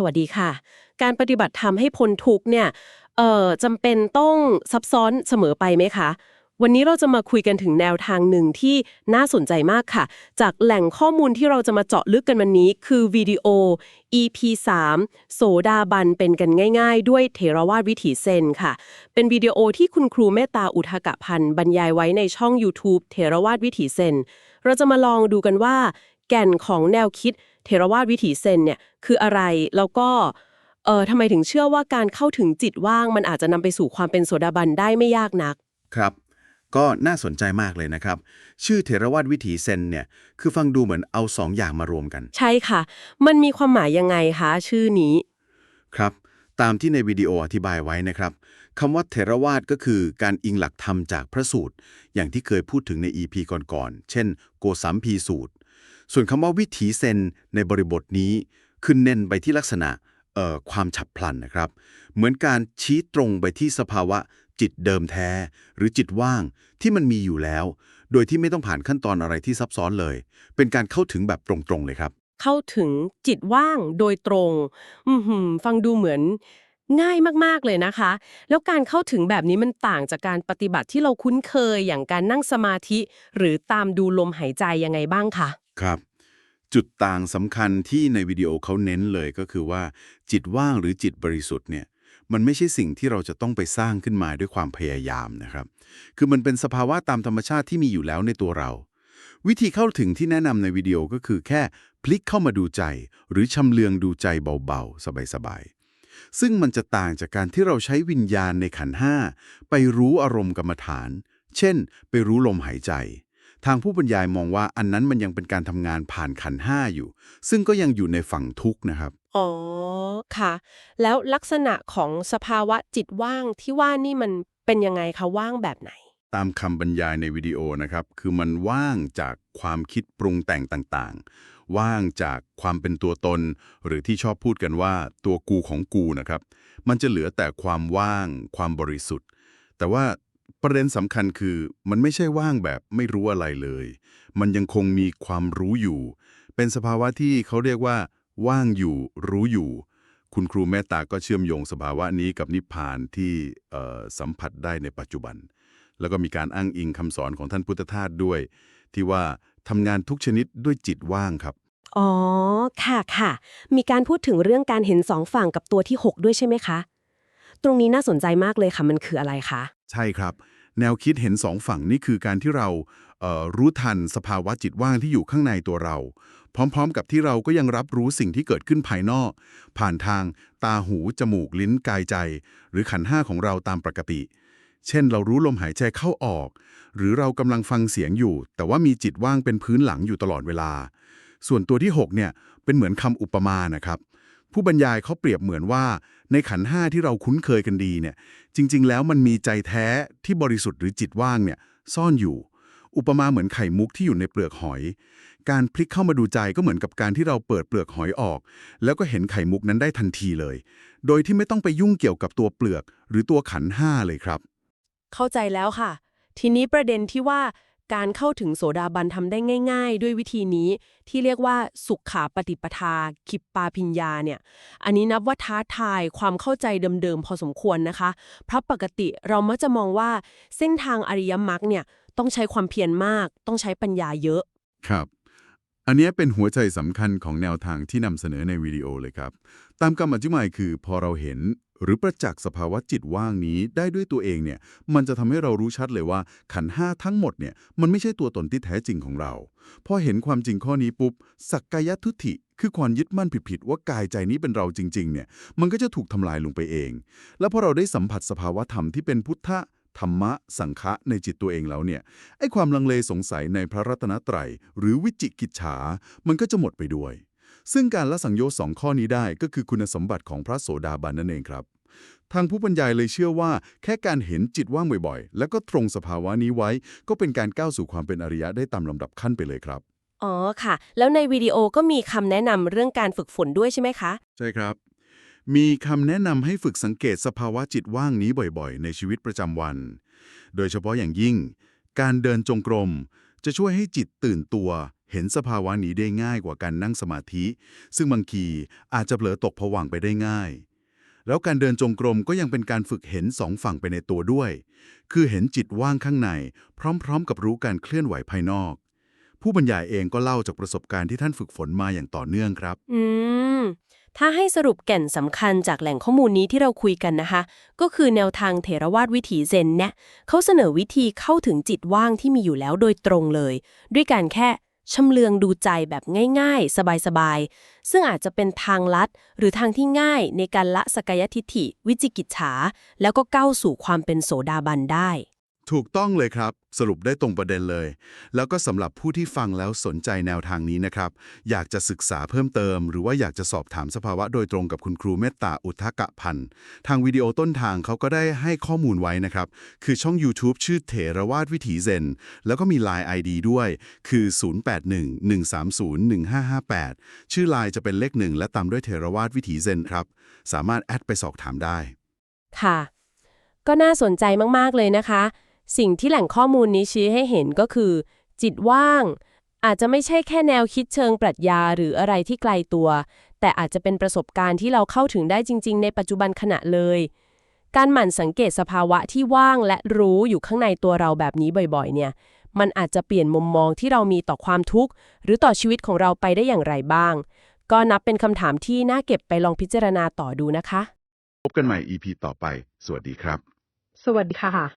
สวัสดีค่ะ การปฏิบัติธรรมให้พ้นทุกเนี่ยเอ่อจำเป็นต้องซับซ้อนเสมอไปไหมคะ วันนี้เราจะมาคุยกันถึงแนวทางหนึ่งที่น่าสนใจมากค่ะ จากแหล่งข้อมูลที่เราจะมาเจาะลึกกันวันนี้ คือวิดีโอ EP 3โสดาบันเป็นกันง่าย ๆ ด้วยเทรวาวิถีเซนค่ะ เป็นวิดีโอที่คุณครูเมตตาอุทกะพันธ์บรรยายไว้ในช่อง YouTube เทรวาวิถีเซน เราจะมาลองดูกันว่า แก่นของแนวคิด เทรวาทวิถีเซนเนี่ยคืออะไรแล้วก็เออทำไมถึงเชื่อว่าการเข้าถึงจิตว่าง มันอาจจะนำไปสู่ความเป็นโสดาบันได้ไม่ยากนัก ครับ ก็น่าสนใจมากเลยนะครับ ชื่อเทรวาทวิถีเซนเนี่ยคือฟังดูเหมือนเอาสองอย่างมารวมกัน ใช่ค่ะ มันมีความหมายยังไงคะชื่อนี้ ครับ ตามที่ในวิดีโออธิบายไว้นะครับคำว่าเทรวาทก็คือการอิงหลักธรรมจากพระสูตร อย่างที่เคยพูดถึงใน EP ก่อนๆ เช่น โกสัมพีสูตร ส่วนคำว่าวิถีเซนในบริบทนี้คือเน้นไปที่ลักษณะความฉับพลันนะครับ เหมือนการชี้ตรงไปที่สภาวะจิตเดิมแท้ หรือจิตว่างที่มันมีอยู่แล้ว โดยที่ไม่ต้องผ่านขั้นตอนอะไรที่ซับซ้อนเลย เป็นการเข้าถึงแบบตรงๆเลยครับ เข้าถึงจิตว่างโดยตรง อือหือฟังดูเหมือนง่ายมากๆเลยนะคะ แล้วการเข้าถึงแบบนี้มันต่างจากการปฏิบัติที่เราคุ้นเคยอย่างการนั่งสมาธิ หรือตามดูลมหายใจยังไงบ้างคะ ครับ จุดต่างสำคัญที่ในวิดีโอเขาเน้นเลยก็คือว่า จิตว่างหรือจิตบริสุทธิ์เนี่ยมันไม่ใช่สิ่งที่เราจะต้องไปสร้างขึ้นมาด้วยความพยายามนะครับ คือมันเป็นสภาวะตามธรรมชาติที่มีอยู่แล้วในตัวเรา วิธีเข้าถึงที่แนะนำในวิดีโอก็คือแค่พลิกเข้ามาดูใจ หรือชำเลืองดูใจเบาๆ สบายๆ ซึ่งมันจะต่างจากการที่เราใช้วิญญาณในขันห้าไปรู้อารมณ์กรรมฐาน เช่น ไปรู้ลมหายใจ ทางผู้บรรยายมองว่าอันนั้นมันยังเป็นการทำงานผ่านขันธ์ห้าอยู่ ซึ่งก็ยังอยู่ในฝั่งทุกข์นะครับ อ๋อ ค่ะ แล้วลักษณะของสภาวะจิตว่างที่ว่านี่มันเป็นยังไงคะว่างแบบไหน ตามคำบรรยายในวิดีโอนะครับ คือมันว่างจากความคิดปรุงแต่งต่างๆ ว่างจากความเป็นตัวตน หรือที่ชอบพูดกันว่าตัวกูของกูนะครับ มันจะเหลือแต่ความว่าง ความบริสุทธิ์ แต่ว่า ประเด็นสำคัญคือมันไม่ใช่ว่างแบบไม่รู้อะไรเลย มันยังคงมีความรู้อยู่ เป็นสภาวะที่เขาเรียกว่า ว่างอยู่ รู้อยู่ คุณครูเมตตาก็เชื่อมโยงสภาวะนี้กับนิพพานที่สัมผัสได้ในปัจจุบัน แล้วก็มีการอ้างอิงคำสอนของท่านพุทธทาสด้วย ที่ว่าทำงานทุกชนิดด้วยจิตว่างครับ อ๋อ ค่ะค่ะ มีการพูดถึงเรื่องการเห็นสองฝั่งกับตัวที่ 6 ด้วยใช่ไหมคะ ตรงนี้น่าสนใจมากเลยค่ะ มันคืออะไรคะ ใช่ครับ แนวคิดเห็นสองฝั่งนี่คือการที่เราเรู้ทันสภาวะจิตว่างที่อยู่ข้างในตัวเรา พร้อมๆ กับที่เราก็ยังรับรู้สิ่งที่เกิดขึ้นภายนอก ผ่านทางตาหู จมูกลิ้นกายใจ หรือขันห้าของเราตามปกติ เช่น เรารู้ลมหายใจเข้าออก หรือเรากำลังฟังเสียงอยู่ แต่ว่ามีจิตว่างเป็นพื้นหลังอยู่ตลอดเวลา ส่วนตัวที่ 6 เนี่ยเป็นเหมือนคำอุปมานะครับ ผู้บรรยายเขาเปรียบเหมือนว่า ในขันห้าที่เราคุ้นเคยกันดีเนี่ย จริง ๆ แล้วมันมีใจแท้ที่บริสุทธิ์หรือจิตว่างเนี่ยซ่อนอยู่ อุปมาเหมือนไข่มุกที่อยู่ในเปลือกหอย การพลิกเข้ามาดูใจก็เหมือนกับการที่เราเปิดเปลือกหอยออก แล้วก็เห็นไข่มุกนั้นได้ทันทีเลย โดยที่ไม่ต้องไปยุ่งเกี่ยวกับตัวเปลือก หรือตัวขันห้าเลยครับ เข้าใจแล้วค่ะ ทีนี้ประเด็นที่ว่า การเข้าถึงโสดาบันทำได้ง่าย ๆ ด้วยวิธีนี้ที่เรียกว่าสุขขาปฏิปทาคิปปาพิญญาเนี่ยอันนี้นับว่าท้าทายความเข้าใจเดิมๆพอสมควรนะคะเพราะปกติเรามักจะมองว่าเส้นทางอริยมรรคเนี่ยต้องใช้ความเพียรมาก ต้องใช้ปัญญาเยอะ ครับ อันนี้เป็นหัวใจสำคัญของแนวทางที่นำเสนอในวิดีโอเลยครับ ตามคำอธิบายคือพอเราเห็นหรือประจักษ์สภาวะจิตว่างนี้ได้ด้วยตัวเองเนี่ย มันจะทำให้เรารู้ชัดเลยว่าขันห้าทั้งหมดเนี่ย มันไม่ใช่ตัวตนที่แท้จริงของเรา พอเห็นความจริงข้อนี้ปุ๊บ สักกายทุติคือความยึดมั่นผิดๆว่ากายใจนี้เป็นเราจริง ๆ เนี่ย มันก็จะถูกทำลายลงไปเอง แล้วพอเราได้สัมผัสสภาวะธรรมที่เป็นพุทธะ ธรรมะสังฆะในจิตตัวเองแล้วเนี่ยไอ้ความลังเลสงสัยในพระรัตนตรัย หรือวิจิกิจฉา มันก็จะหมดไปด้วย ซึ่งการละสังโยชน์สองข้อนี้ได้ก็คือคุณสมบัติของพระโสดาบันนั่นเองครับ ทางผู้บรรยายเลยเชื่อว่า แค่การเห็นจิตว่างบ่อยๆ แล้วก็ตรงสภาวะนี้ไว้ ก็เป็นการก้าวสู่ความเป็นอริยะได้ตามลำดับขั้นไปเลยครับอ๋อค่ะ แล้วในวิดีโอก็มีคำแนะนำเรื่องการฝึกฝนด้วยใช่ไหมคะ ใช่ครับ มีคำแนะนำให้ฝึกสังเกตสภาวะจิตว่างนี้บ่อยๆ ในชีวิตประจำวัน โดยเฉพาะอย่างยิ่ง การเดินจงกรม จะช่วยให้จิตตื่นตัว เห็นสภาวะนี้ได้ง่ายกว่าการนั่งสมาธิ ซึ่งบางทีอาจจะเผลอตกผวังไปได้ง่าย แล้วการเดินจงกรมก็ยังเป็นการฝึกเห็นสองฝั่งไปในตัวด้วย คือเห็นจิตว่างข้างใน พร้อมๆ กับรู้การเคลื่อนไหวภายนอก ผู้บรรยายเองก็เล่าจากประสบการณ์ที่ท่านฝึกฝนมาอย่างต่อเนื่องครับ อืม ถ้าให้สรุปแก่นสำคัญจากแหล่งข้อมูลนี้ที่เราคุยกันนะคะ ก็คือแนวทางเถรวาทวิถีเซนเนี่ยเขาเสนอวิธีเข้าถึงจิตว่างที่มีอยู่แล้วโดยตรงเลย ด้วยการแค่ชำเลืองดูใจแบบง่ายๆ สบายๆ ซึ่งอาจจะเป็นทางลัด หรือทางที่ง่ายในการละสกายทิฐิ วิจิกิจฉา แล้วก็ก้าวสู่ความเป็นโสดาบันได้ ถูกต้องเลยครับ สรุปได้ตรงประเด็นเลย แล้วก็สำหรับผู้ที่ฟังแล้วสนใจแนวทางนี้นะครับ อยากจะศึกษาเพิ่มเติม หรือว่าอยากจะสอบถามสภาวะโดยตรงกับคุณครูเมตตาอุทกะพันธ์ทางวิดีโอต้นทางเขาก็ได้ให้ข้อมูลไว้นะครับ คือช่อง YouTube ชื่อเถรวาทวิถีเซนแล้วก็มี Line ID ด้วย คือ 0811301558 ชื่อ Line จะเป็นเลขหนึ่งและตามด้วยเถรวาทวิถีเซนครับสามารถแอดไปสอบถามได้ ค่ะ ก็น่าสนใจมาก ๆ เลยนะคะ สิ่งที่แหล่งข้อมูลนี้ชี้ให้เห็นก็คือ จิตว่าง อาจจะไม่ใช่แค่แนวคิดเชิงปรัชญาหรืออะไรที่ไกลตัว แต่อาจจะเป็นประสบการณ์ที่เราเข้าถึงได้จริง ๆ ในปัจจุบันขณะเลย การหมั่นสังเกตสภาวะที่ว่างและรู้อยู่ข้างในตัวเราแบบนี้บ่อยๆ เนี่ย มันอาจจะเปลี่ยนมุมมองที่เรามีต่อความทุกข์ หรือต่อชีวิตของเราไปได้อย่างไรบ้าง ก็นับเป็นคำถามที่น่าเก็บไปลองพิจารณาต่อดูนะคะ พบกันใหม่ EP ต่อไป สวัสดีครับ สวัสดีค่ะ